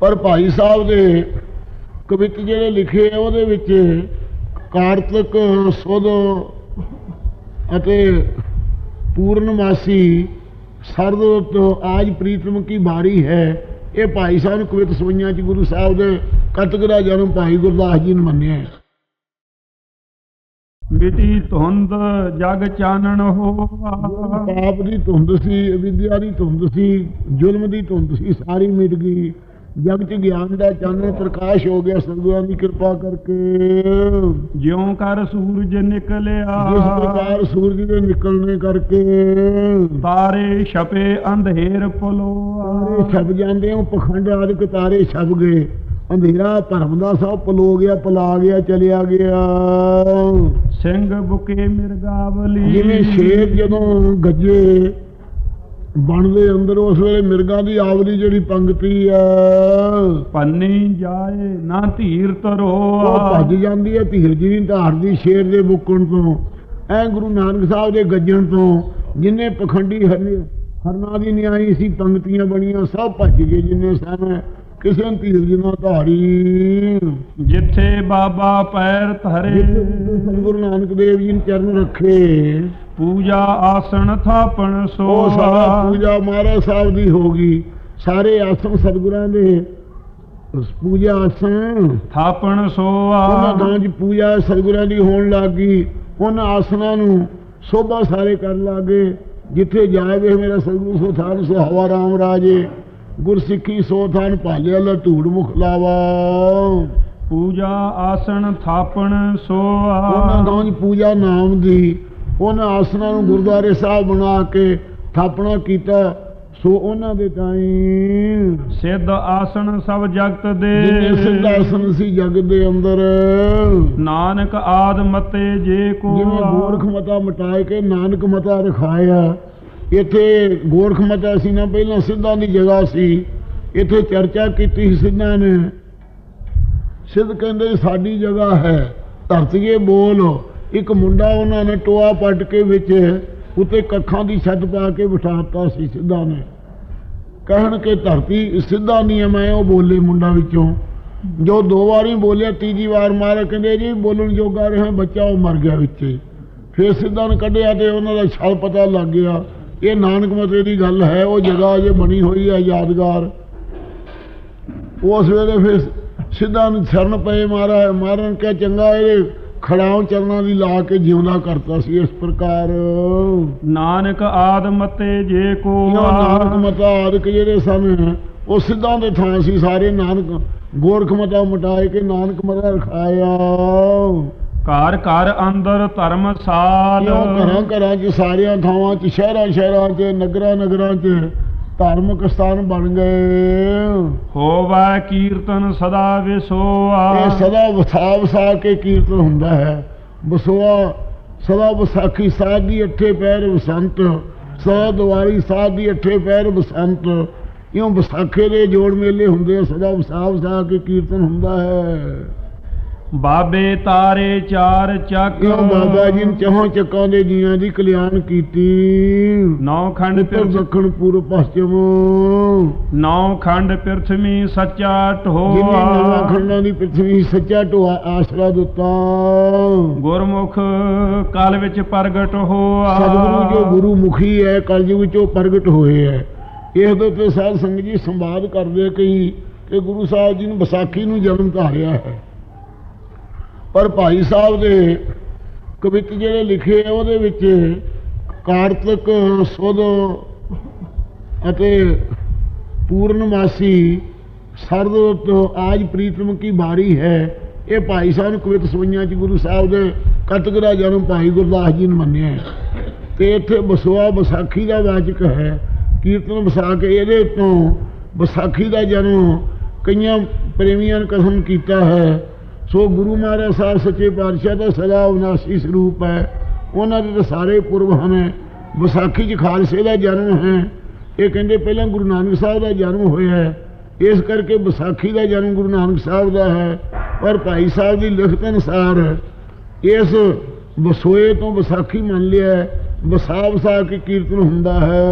ਪਰ ਭਾਈ ਸਾਹਿਬ ਦੇ ਕਵਿਤ ਜਿਹੜੇ ਲਿਖੇ ਆ ਉਹਦੇ ਵਿੱਚ ਕਾਰਤਿਕ ਸੁਦ ਅਤੇ ਪੂਰਨਮਾਸੀ ਸਰਦ ਤੋਂ ਆਜ ਪ੍ਰੀਤਮ ਕੀ ਬਾਰੀ ਹੈ। ਇਹ ਭਾਈ ਸਾਹਿਬ ਨੇ ਕਵਿਤ ਸੁਣੀਆਂ ਚ ਗੁਰੂ ਸਾਹਿਬ ਦੇ ਕਤਕ ਦਾ ਜਨਮ ਭਾਈ ਗੁਰਦਾਸ ਜੀ ਨੇ ਮੰਨਿਆ। ਮਿਟੀ ਧੁੰਦ ਜਗ ਚਾਨਣ ਹੋਆ ਪਾਪ ਦੀ ਧੁੰਦ ਸੀ ਅਵਿਦਿਆ ਦੀ ਧੁੰਦ ਸੀ ਜ਼ੁਲਮ ਦੀ ਧੁੰਦ ਸੀ ਸਾਰੀ ਮਿਟ ਗਈ। ਜਗ ਚ ਗਿਆਨ ਦਾ ਚਾਨਣ ਪ੍ਰਕਾਸ਼ ਹੋ ਗਿਆ ਸਤਿਗੁਰਾਂ ਦੀ ਕਿਰਪਾ ਕਰਕੇ। ਜਿਉ ਕਰ ਸੂਰਜ ਜਿਸ ਨਿਕਲਿਆ ਪ੍ਰਕਾਰ ਸੂਰਜ ਦੇ ਨਿਕਲਣੇ ਕਰਕੇ। ਤਾਰੇ ਛਪੇ ਅੰਧੇਰ ਪਲੋਆ ਛਪ ਜਾਂਦੇ ਹੋ ਪਖੰਡ ਆਦਿਕ ਤਾਰੇ ਛਪ ਗਏ। ਅੰਧੇਰਾ ਭਰਮ ਦਾ ਸਭ ਪਲੋ ਗਿਆ ਪਲਾ ਗਿਆ ਚਲਿਆ ਗਿਆ। ਸਿੰਘ ਬੁਕੇ ਮਿਰਗਾਵਲੀ। ਜਿਵੇਂ ਸ਼ੇਰ ਜਦੋਂ ਗੱਜੇ ਬਣਦੇ ਅੰਦਰ ਉਸ ਵੇਲੇ ਮਿਰਗਾਂ ਦੀ ਆਵਲੀ ਜਿਹੜੀ ਪੰਗਤੀ ਆ ਪੰਨੀ ਜਾਏ ਨਾ ਧੀਰ ਉਹ ਤਰੋਆ ਭੱਜ ਜਾਂਦੀ ਹੈ ਧੀਰ ਜੀ ਦੀ ਧਾਰਦੀ ਸ਼ੇਰ ਦੇ ਬੁੱਕਣ ਤੋਂ। ਐ ਗੁਰੂ ਨਾਨਕ ਸਾਹਿਬ ਦੇ ਗੱਜਣ ਤੋਂ ਜਿੰਨੇ ਪਖੰਡੀ ਹਰਨੇ ਹਰਨਾ ਦੀ ਨਿਆਈ ਸੀ ਪੰਗਤੀਆਂ ਬਣੀਆਂ ਸਭ ਭੱਜ ਗਏ ਜਿੰਨੇ ਸਨ ਕਿਸੇ ਨੇ ਧੀਰ ਜੀ ਨਾਲ ਧਾਰੀ। ਜਿੱਥੇ ਬਾਬਾ ਪੈਰ ਧਰੇ। ਜਿੱਥੇ ਸਤਿ ਗੁਰੂ ਨਾਨਕ ਦੇਵ ਜੀ ਨੇ ਚਰਨ ਰੱਖੇ। ਪੂਜਾ ਆਸਣ ਥਾਪਣ ਉਹ ਸਾਰਾ ਸੋਆ ਪੂਜਾ ਮਹਾਰਾਜ ਸਾਹਿਬ ਦੀ ਹੋ ਗਈ। ਸਾਰੇ ਆਸਣ ਸਤਿਗੁਰਾਂ ਦੇ। ਉਸ ਪੂਜਾ ਆਸਣ। ਥਾਪਣ ਉਹਨਾਂ ਸੋਆ ਥਾਂ 'ਚ ਪੂਜਾ ਸਤਿਗੁਰਾਂ ਦੀ ਹੋਣ ਲੱਗ ਗਈ। ਉਹਨਾਂ ਆਸਨਾਂ ਨੂੰ ਸੋਭਾ ਸਾਰੇ ਕਰਨ ਲੱਗੇ ਜਿੱਥੇ ਜਾਵੇ ਮੇਰਾ ਸਤਿਗੁਰੂ ਸੋ ਥਾਨ ਸੋ ਹਵਾ ਰਾਮ ਰਾਜੇ। ਗੁਰਸਿੱਖੀ ਸੋ ਥਾਨ ਭਾਲਿਆ ਲਾ ਧੂੜ ਮੁਖ ਲਾਵਾ। ਪੂਜਾ ਆਸਣ ਥਾਪਣ ਉਹਨਾਂ ਸੋਆ ਥਾਂ 'ਚ ਪੂਜਾ ਨਾਮ ਦੀ ਉਹਨਾਂ ਆਸਨਾਂ ਨੂੰ ਗੁਰਦੁਆਰੇ ਸਾਹਿਬ ਬਣਾ ਕੇ ਥਾਪਣਾ ਕੀਤਾ। ਸੋ ਉਹਨਾਂ ਦੇ ਤਾਈਂ ਸਿੱਧ ਆਸਣ ਸਭ ਜਗਤ ਜਿੰਨੇ ਦੇ ਸਿੱਧਾਸਨ ਸੀ ਜਗ ਦੇ ਅੰਦਰ। ਨਾਨਕ ਆਦ ਮਤੇ ਜੇ ਕੋ ਜਿਵੇਂ ਗੋਰਖ ਮਤਾ ਮਟਾਏ ਕੇ ਨਾਨਕ ਮਤਾ ਰਖਾਇਆ। ਇੱਥੇ ਗੋਰਖ ਮਤਾ ਸੀ ਨਾ ਪਹਿਲਾਂ ਸਿੱਧਾਂ ਦੀ ਜਗ੍ਹਾ ਸੀ। ਇੱਥੇ ਚਰਚਾ ਕੀਤੀ ਸੀ ਸਿੱਧਾਂ ਨੇ। ਸਿੱਧ ਕਹਿੰਦੇ ਸਾਡੀ ਜਗ੍ਹਾ ਹੈ ਧਰਤੀਏ ਬੋਲ। ਇੱਕ ਮੁੰਡਾ ਉਹਨਾਂ ਨੇ ਟੋਆ ਪੱਟ ਕੇ ਵਿੱਚ ਉੱਤੇ ਕੱਖਾਂ ਦੀ ਛੱਤ ਪਾ ਕੇ ਬਿਠਾਤਾ ਸੀ ਸਿੱਧਾ ਨੇ। ਕਹਿਣ ਕੇ ਧਰਤੀ ਸਿੱਧਾ ਨਿਯਮ ਹੈ ਉਹ ਬੋਲੇ ਮੁੰਡਾ ਵਿੱਚੋਂ। ਜੋ ਦੋ ਵਾਰੀ ਬੋਲਿਆ, ਤੀਜੀ ਵਾਰ ਮਾਰਿਆ, ਕਹਿੰਦੇ ਜੀ ਬੋਲਣ ਜੋਗਾ ਰਿਹਾ, ਬੱਚਾ ਉਹ ਮਰ ਗਿਆ ਵਿੱਚ। ਫਿਰ ਸਿੱਧਾ ਨੇ ਕੱਢਿਆ ਤੇ ਉਹਨਾਂ ਦਾ ਛਲ ਪਤਾ ਲੱਗ ਗਿਆ। ਇਹ ਨਾਨਕ ਮਤੇ ਦੀ ਗੱਲ ਹੈ, ਉਹ ਜਗ੍ਹਾ ਅਜੇ ਬਣੀ ਹੋਈ ਹੈ ਯਾਦਗਾਰ। ਉਸ ਵੇਲੇ ਫਿਰ ਸਿੱਧਾ ਨੂੰ ਸ਼ਰਨ ਪਏ ਮਾਰਾ ਮਾਰਨ ਕਿਆ ਚੰਗਾ ਇਹ ਖੜਾਉ ਚਰਨਾਂ ਦੀ ਲਾ ਕੇ ਜਿਉਂਦਾ ਕਰਤਾ ਸੀ ਇਸ ਪ੍ਰਕਾਰ। ਨਾਨਕ ਆਦ ਮਤੇ ਜੇ ਕੋ ਨਾਨਕ ਮਤਾ ਆਦਿਕ ਜਿਹੜੇ ਸਨ ਉਹ ਸਿੱਧਾਂ ਦੇ ਥਾਂ ਸੀ ਸਾਰੇ ਨਾਨਕ। ਗੋਰਖ ਮਤਾ ਮਟਾਏ ਕੇ ਨਾਨਕ ਮਤਾ ਰਖਾਇਆ। ਘਰ ਘਰ ਅੰਦਰ ਧਰਮਸਾਲ ਘਰਾਂ ਘਰਾਂ 'ਚ ਸਾਰੀਆਂ ਥਾਵਾਂ 'ਚ ਸ਼ਹਿਰਾਂ ਸ਼ਹਿਰਾਂ 'ਚ ਨਗਰਾਂ ਨਗਰਾਂ 'ਚ ਧਾਰਮਿਕ ਸਥਾਨ ਬਣ ਗਏ। ਹੋਵੈ ਕੀਰਤਨ ਸਦਾ ਵਿਸੋਆ। ਇਹ ਸਦਾ ਵਸਾ ਵਸਾ ਕੇ ਕੀਰਤਨ ਹੁੰਦਾ ਹੈ। ਬਸੋਆ ਸਦਾ ਵਿਸਾਖੀ ਸਾਧ ਦੀ ਅੱਠੇ ਪੈਰ ਬਸੰਤ ਸਦਾ ਦੀਵਾਲੀ ਸਾਧ ਦੀ ਅੱਠੇ ਪੈਰ ਬਸੰਤ। ਇਉਂ ਵਿਸਾਖੇ ਦੇ ਜੋੜ ਮੇਲੇ ਹੁੰਦੇ ਆ ਸਦਾ ਵਸਾ ਵਸਾ ਕੇ ਕੀਰਤਨ ਹੁੰਦਾ ਹੈ। ਬਾਬੇ ਤਾਰੇ ਚਾਰ ਚੱਕ। ਕਿਉਂ ਬਾਬਾ ਜੀ ਨੇ ਚੌਹਾਂ ਚੱਕਾਂ ਦੇ ਜੀਆਂ ਦੀ ਕਲਿਆਣ ਕੀਤੀ। ਨੌ ਖੰਡ ਉੱਤਰ ਪਿਰਥ ਦੱਖਣ ਪੂਰਬ ਪશ્ਚਿਮ ਨੌ ਖੰਡ ਪਿਰਥਵੀ ਸੱਚਾ ਜਿਨੇ ਨਵਾਂ ਢੋਆ ਖੰਡਾਂ ਦੀ ਪ੍ਰਿਥਵੀ ਸੱਚਾ ਢੋਆ ਆਸਰਾ ਦਿੱਤਾ। ਗੁਰਮੁਖ ਕਾਲ ਵਿੱਚ ਪ੍ਰਗਟ ਹੋਆ। ਸਤਿਗੁਰੂ ਜੋ ਗੁਰੂ ਮੁਖੀ ਹੈ ਕਲਯੁਗ ਵਿੱਚ ਉਹ ਪ੍ਰਗਟ ਹੋਏ ਹੈ। ਇਸ ਦੇ ਉੱਤੇ ਸਾਧ ਸੰਗਤ ਜੀ ਸੰਵਾਦ ਕਰਦੇ ਕਈ ਕਿ ਗੁਰੂ ਸਾਹਿਬ ਜੀ ਨੇ ਵਿਸਾਖੀ ਨੂੰ ਜਨਮ ਧਾਰਿਆ ਹੈ। ਪਰ ਭਾਈ ਸਾਹਿਬ ਦੇ ਕਵਿਤ ਜਿਹੜੇ ਲਿਖੇ ਆ, ਉਹਦੇ ਵਿੱਚ ਕਾਰਤਿਕ ਸੁਧ ਅਤੇ ਪੂਰਨਮਾਸੀ ਸਰਦ ਤੋਂ ਆਜ ਪ੍ਰੀਤਮ ਕੀ ਬਾਰੀ ਹੈ, ਇਹ ਭਾਈ ਸਾਹਿਬ ਨੂੰ ਕਵਿਤ ਸਵਈਆਂ ਚ ਗੁਰੂ ਸਾਹਿਬ ਦੇ ਕਤਕ ਦਾ ਜਨਮ ਭਾਈ ਗੁਰਦਾਸ ਜੀ ਨੇ ਮੰਨਿਆ ਹੈ। ਤੇ ਇੱਥੇ ਬਸਵਾ ਵਿਸਾਖੀ ਦਾ ਵਾਚਕ ਹੈ, ਕੀਰਤਨ ਵਸਾ ਕੇ ਇਹਦੇ ਤੋਂ ਵਿਸਾਖੀ ਦਾ ਜਨਮ ਕਈਆਂ ਪ੍ਰੇਮੀਆਂ ਨੇ ਕਸਮ ਕੀਤਾ ਹੈ ਸੋ ਗੁਰੂ ਮਹਾਰਾਜ ਸਾਹਿਬ ਸੱਚੇ ਪਾਤਸ਼ਾਹ ਦਾ ਸਦਾ ਵਿਨਾਸ਼ੀ ਸਰੂਪ ਹੈ। ਉਹਨਾਂ ਦੇ ਤਾਂ ਸਾਰੇ ਪੁਰਬ ਹਨ। ਵਿਸਾਖੀ 'ਚ ਖਾਲਸੇ ਦਾ ਜਨਮ ਹੈ। ਇਹ ਕਹਿੰਦੇ ਪਹਿਲਾਂ ਗੁਰੂ ਨਾਨਕ ਸਾਹਿਬ ਦਾ ਜਨਮ ਹੋਇਆ ਹੈ। ਇਸ ਕਰਕੇ ਵਿਸਾਖੀ ਦਾ ਜਨਮ ਗੁਰੂ ਨਾਨਕ ਸਾਹਿਬ ਦਾ ਹੈ। ਪਰ ਭਾਈ ਸਾਹਿਬ ਦੀ ਲਿਖਤ ਅਨੁਸਾਰ ਇਸ ਵਸੋਏ ਤੋਂ ਵਿਸਾਖੀ ਮੰਨ ਲਿਆ ਹੈ। ਵਸਾ ਵਸਾ ਕੇ ਕੀਰਤਨ ਹੁੰਦਾ ਹੈ।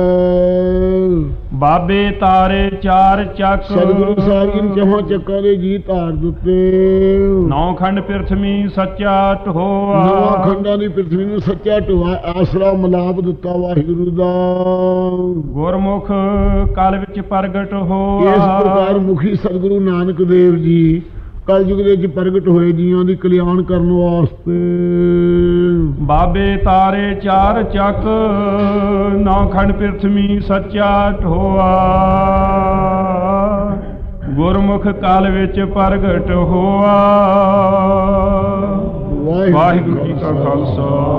ਬਾਬੇ ਤਾਰੇ ਚਾਰ ਚੱਕ। ਸਤਿਗੁਰੂ ਸਾਹਿਬ ਜੀ ਨੇ ਜਹਾਂ ਚੱਕਾਂ ਦੇ ਜੀ ਧਾਰ ਦਿੱਤੇ। ਨੌ ਖੰਡ ਪ੍ਰਿਥਵੀ ਸੱਚਾ ਢੋਆ। ਨਵਾਂ ਖੰਡਾਂ ਦੀ ਪ੍ਰithvi ਨੂੰ ਸੱਚਾ ਢਵਾ ਆਸਰਾ ਮਲਾਪ ਦਿੱਤਾ ਵਾਹਿਗੁਰੂ ਦਾ। ਗੁਰਮੁਖ ਕਲ ਵਿੱਚ ਪ੍ਰਗਟ ਇਸ ਹੋਆ ਪ੍ਰਕਾਰ ਮੁਖੀ ਸਤਿਗੁਰੂ ਨਾਨਕ ਦੇਵ ਜੀ ਕਲਯੁਗ ਦੇ ਵਿੱਚ ਪ੍ਰਗਟ ਹੋਏ ਜੀਆਂ ਦੀ ਕਲਿਆਣ ਕਰਨ ਵਾਸਤੇ। ਬਾਬੇ ਤਾਰੇ ਚਾਰ ਚੱਕ ਨੌ ਖੰਡ ਪ੍ਰਿਥਵੀ ਸੱਚਾ ਢੋਆ। ਗੁਰਮੁਖ ਕਾਲ ਵਿੱਚ ਪ੍ਰਗਟ ਹੋਆ। ਵਾਹਿਗੁਰੂ ਜੀ ਕਾ ਖਾਲਸਾ।